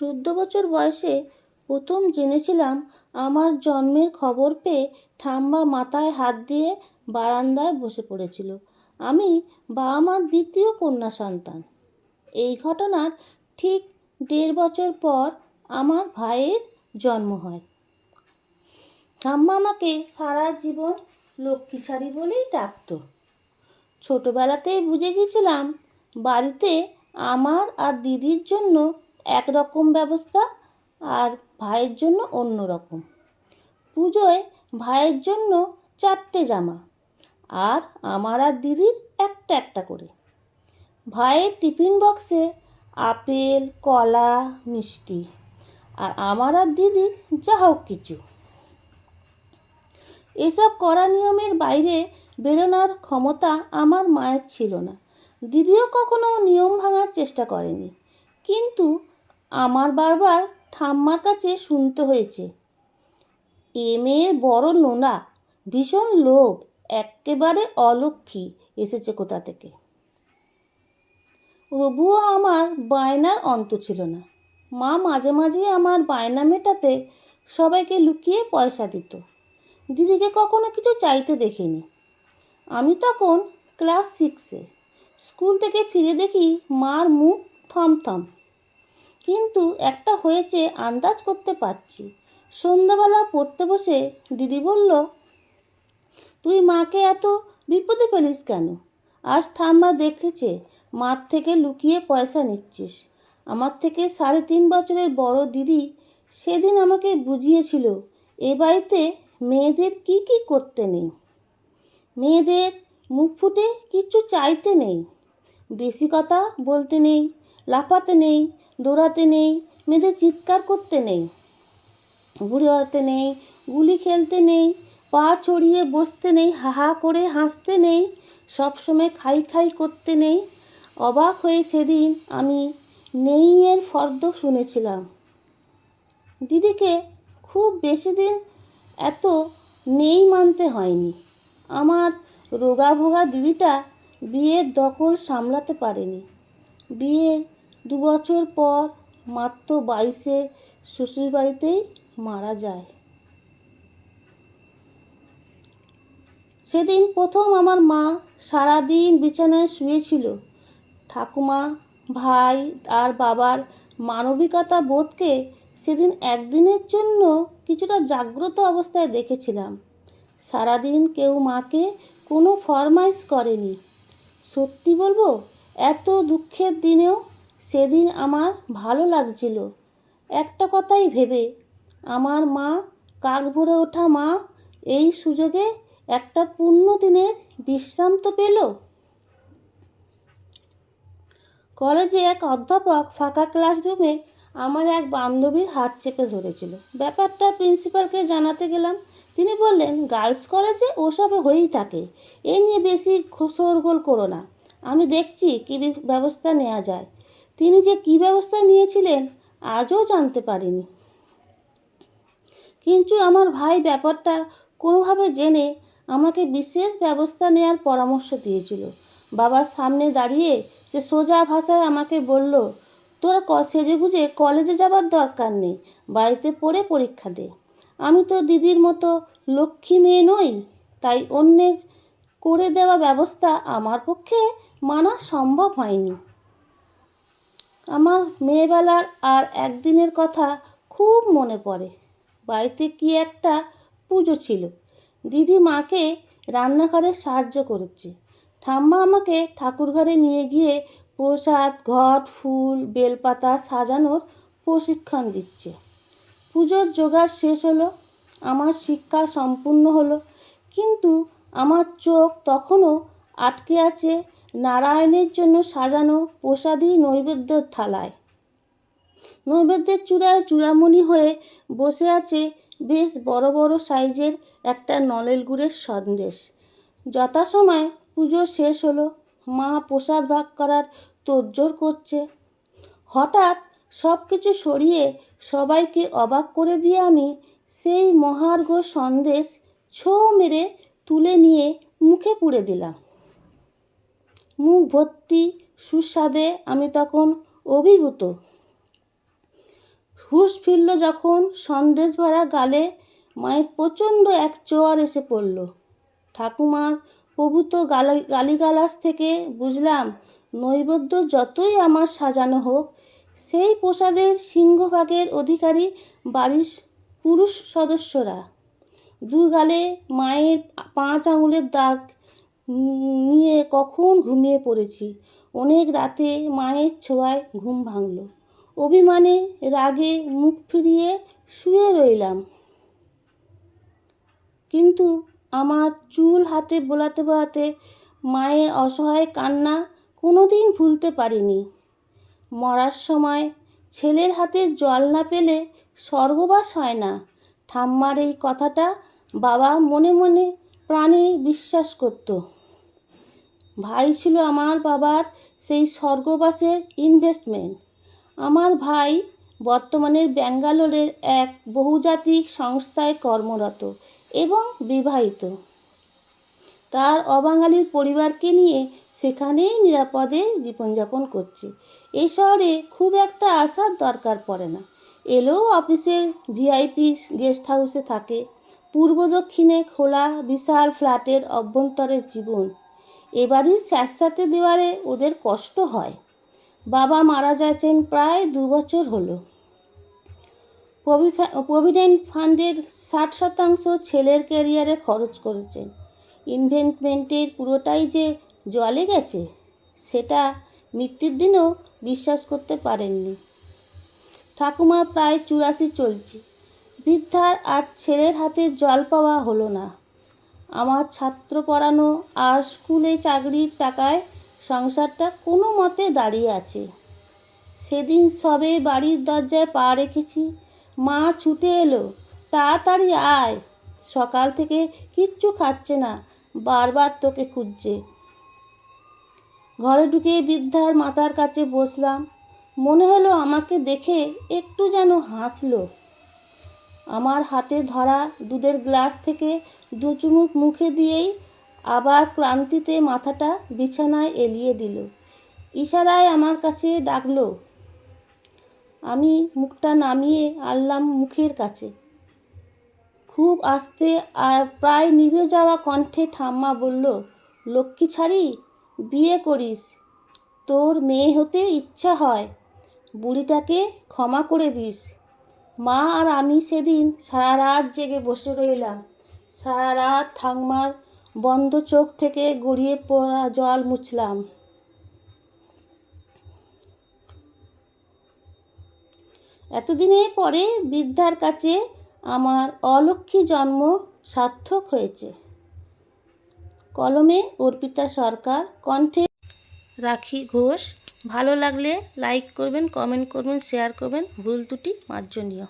চোদ্দ বছর বয়সে প্রথম জেনেছিলাম আমার জন্মের খবর পেয়ে ঠাম্মা মাথায় হাত দিয়ে বারান্দায় বসে পড়েছিল। আমি বাবা মার দ্বিতীয় কন্যা সন্তান। এই ঘটনার ঠিক দেড় বছর পর আমার ভাইয়ের জন্ম হয়। ঠাম্মা আমাকে সারা জীবন লক্ষ্মীছাড়ি বলেই ডাকতো। ছোটবেলাতেই বুঝে গেছিলাম, বাড়িতে আমার আর দিদির জন্য একরকম ব্যবস্থা আর ভাইয়ের জন্য অন্য রকম পুজোয় ভাইয়ের জন্য চারটে জামা আর আমার আর দিদির একটা একটা করে। ভাইয়ের টিফিন বক্সে আপেল, কলা, মিষ্টি আর আমার আর দিদির যা হোক কিছু। এসব করা নিয়মের বাইরে বেরোনোর ক্ষমতা আমার মায়ের ছিল না। দিদিও কখনো নিয়ম ভাঙার চেষ্টা করেনি। কিন্তু আমার বারবার ঠাম্মার কাছে শুনতে হয়েছে। এ মেয়ের বড় নোনা, ভীষণ লোভ একেবারে অলক্ষী এসেছে কোথা থেকে? তবুও আমার বায়নার অন্ত ছিল না। মা মাঝে মাঝে আমার বায়না মেটাতে সবাইকে লুকিয়ে পয়সা দিত। দিদিকে কখনো কিছু চাইতে দেখিনি। আমি তখন ক্লাস সিক্সে, স্কুল থেকে ফিরে দেখি মার মুখ থমথম। কিন্তু একটা হয়েছে আন্দাজ করতে পারছি। সন্ধ্যাবেলা পড়তে বসে দিদি বলল, তুই মাকে এত বিপদে ফেলিস কেন? আজ ঠাম্মা দেখেছে মার থেকে লুকিয়ে পয়সা নিচ্ছিস। আমার থেকে সাড়ে তিন বছরের বড় দিদি সেদিন আমাকে বুঝিয়েছিল, এ বাড়িতে মেয়েদের কি কি করতে নেই। মেয়েদের মুখ ফুটে কিচ্ছু চাইতে নেই। বেশি কথা বলতে নেই, লাফাতে নেই দৌড়াতে নেই, মেয়েদের চিৎকার করতে নেই, ঘুরে বেড়াতে নেই, গুলি খেলতে নেই, পা ছড়িয়ে বসতে নেই, হা হা করে হাসতে নেই সবসময় খাই খাই করতে নেই। অবাক হয়ে সেদিন আমি নেই এর ফর্দ শুনেছিলাম। দিদিকে খুব বেশি দিন এত নেই মানতে হয়নি। আমার রোগাভোগা দিদিটা বিয়ের দখল সামলাতে পারেনি। বিয়ের দু বছর পর মাত্র বাইশে শ্বশুরবাড়িতেই মারা যায়। সেদিন প্রথম আমার মা সারাদিন বিছানায় শুয়েছিল। ঠাকুমা, ভাই আর বাবার মানবিকতা বোধকে সেদিন একদিনের জন্য কিছুটা জাগ্রত অবস্থায় দেখেছিলাম। সারাদিন কেউ মাকে কোনো ফরমাইশ করেনি। সত্যি বলব, এত দুঃখের দিনেও সেদিন আমার ভালো লাগছিল। একটা কথাই ভেবে আমার মা, কাক ভরে ওঠা মা, এই সুযোগে একটা পূর্ণ দিনের বিশ্রাম তো পেল। কলেজে এক অধ্যাপক ফাঁকা ক্লাসরুমে আমার এক বান্ধবীর হাত চেপে ধরেছিল। ব্যাপারটা প্রিন্সিপালকে জানাতে গেলাম। তিনি বললেন, গার্লস কলেজে ওসবে হয়েই থাকে। এ নিয়ে বেশি শোরগোল করো না। আমি দেখছি কী ব্যবস্থা নেওয়া যায়। তিনি যে কী ব্যবস্থা নিয়েছিলেন, আজও জানতে পারিনি। কিন্তু আমার ভাই ব্যাপারটা কোনোভাবে জেনে আমাকে বিশেষ ব্যবস্থা নেওয়ার পরামর্শ দিয়েছিল। বাবার সামনে দাঁড়িয়ে সে সোজা ভাষায় আমাকে বলল, তোরা সেজে গুজে কলেজে যাবার দরকার নেই, বাড়িতে পড়ে পরীক্ষা দে। আমি তো দিদির মতো লক্ষ্মী মেয়ে নই, তাই অন্যের করে দেওয়া ব্যবস্থা আমার পক্ষে মানা সম্ভব হয়নি। আমার মেয়েবেলার আর একদিনের কথা খুব মনে পড়ে। বাড়িতে কি একটা পুজো ছিল। দিদি মাকে রান্নাঘরে সাহায্য করেছে। ঠাম্মা আমাকে ঠাকুরঘরে নিয়ে গিয়ে প্রসাদ, ঘট, ফুল, বেলপাতা সাজানোর প্রশিক্ষণ দিচ্ছে। পুজোর জোগাড় শেষ হলো, আমার শিক্ষা সম্পূর্ণ হলো, কিন্তু আমার চোখ তখনও আটকে আছে নারায়ণের জন্য সাজানো প্রসাদী নৈবেদ্যর থালায়। নৈবেদ্যের চূড়ায় চূড়ামণি হয়ে বসে আছে বেশ বড় বড় সাইজের একটা নলেল গুড়ের সন্দেশ। যথাসময় পুজো শেষ হলো, মা প্রসাদ ভাগ করার তোড়জোড় করছে। হঠাৎ সব কিছু সরিয়ে সবাইকে অবাক করে দিয়ে আমি সেই মহার্ঘ সন্দেশ ছো মেরে তুলে নিয়ে মুখে পুড়ে দিলাম। মুখ ভর্তি সুস্বাদে আমি তখন অভিভূত। হুঁশ ফিরল যখন সন্দেশ ভরা গালে মায়ের প্রচণ্ড এক চোয়ার এসে পড়ল। ঠাকুমার প্রভূত গালি গালিগালাস থেকে বুঝলাম, নৈবেদ্য যতই আমার সাজানো হোক, সেই প্রসাদের সিংহভাগের অধিকারী বাড়ির পুরুষ সদস্যরা। দু গালে মায়ের পাঁচ আঙুলের দাগ নিয়ে কখন ঘুমিয়ে পড়েছি? অনেক রাতে মায়ের ছোঁয়ায় ঘুম ভাঙল। অভিমানে রাগে মুখ ফিরিয়ে শুয়ে রইলাম। কিন্তু আমার চুল হাতে বোলাতে বোলাতে মায়ের অসহায় কান্না কোনোদিন ভুলতে পারিনি। মরার সময় ছেলের হাতে জল না পেলে স্বর্গবাস হয় না। ঠাম্মার এই কথাটা বাবা মনে মনে প্রাণে বিশ্বাস করত। ভাই ছিল আমার বাবার সেই স্বর্গবাসের ইনভেস্টমেন্ট আমার ভাই বর্তমানে ব্যাঙ্গালোরের এক বহুজাতিক সংস্থায় কর্মরত এবং বিবাহিত। তার অবাঙালির পরিবারকে নিয়ে সেখানেই নিরাপদে জীবনযাপন করছে। এই শহরে খুব একটা আসার দরকার পড়ে না। এলেও অফিসের ভিআইপি গেস্ট হাউসে থাকে। পূর্ব দক্ষিণে খোলা বিশাল ফ্ল্যাটের অভ্যন্তরের জীবন। এবারই স্যাঁতস্যাঁতে দেওয়ারে ওদের কষ্ট হয়। বাবা মারা যাচ্ছেন প্রায় দু বছর হলো। প্রভিডেন্ট ফান্ডের ষাট শতাংশ ছেলের ক্যারিয়ারে খরচ করেছেন। ইনভেস্টমেন্টের পুরোটাই যে জলে গেছে, সেটা মৃত্যুর দিনেও বিশ্বাস করতে পারেননি। ঠাকুমা প্রায় চুরাশি চলছে। বৃদ্ধার আর ছেলের হাতে জল পাওয়া হলো না। আমার ছাত্র পড়ানো আর স্কুলে চাকরির টাকায় সংসারটা কোনো মতে দাঁড়িয়ে আছে। সেদিন সবে বাড়ির দরজায় পা রেখেছি। মা ছুটে এলো, তাড়াতাড়ি আয়। সকাল থেকে কিচ্ছু খাচ্ছে না, বারবার তোকে খুঁজছে। ঘরে ঢুকে বৃদ্ধার মাথার কাছে বসলাম। মনে হলো আমাকে দেখে একটু যেন হাসলো। আমার হাতে ধরা দুধের গ্লাস থেকে দু চুমুক মুখে দিয়েই আবার ক্লান্তিতে মাথাটা বিছানায় এলিয়ে দিল। ইশারায় আমার কাছে ডাকলো, আমি মুখটা নামিয়ে আনলাম মুখের কাছে। খুব আস্তে আর প্রায় নিভে যাওয়া কণ্ঠে ঠাম্মা বলল, লক্ষ্মী ছাড়ি, বিয়ে করিস, তোর মেয়ে হতে ইচ্ছা হয়, বুড়িটাকে ক্ষমা করে দিস। মা আর আমি সেদিন সারা রাত জেগে বসে রইলাম। সারা রাত ঠাকমার বন্ধ চোখ থেকে গড়িয়ে পড়া জল মুছলাম। এতদিনের পরে বৃদ্ধার কাছে আমার অলক্ষ্মী জন্ম সার্থক হয়েছে। কলমে অর্পিতা সরকার কণ্ঠে রাখি ঘোষ ভালো লাগলে লাইক করবেন কমেন্ট করবেন শেয়ার করবেন। ভুল ত্রুটি মার্জনীয়।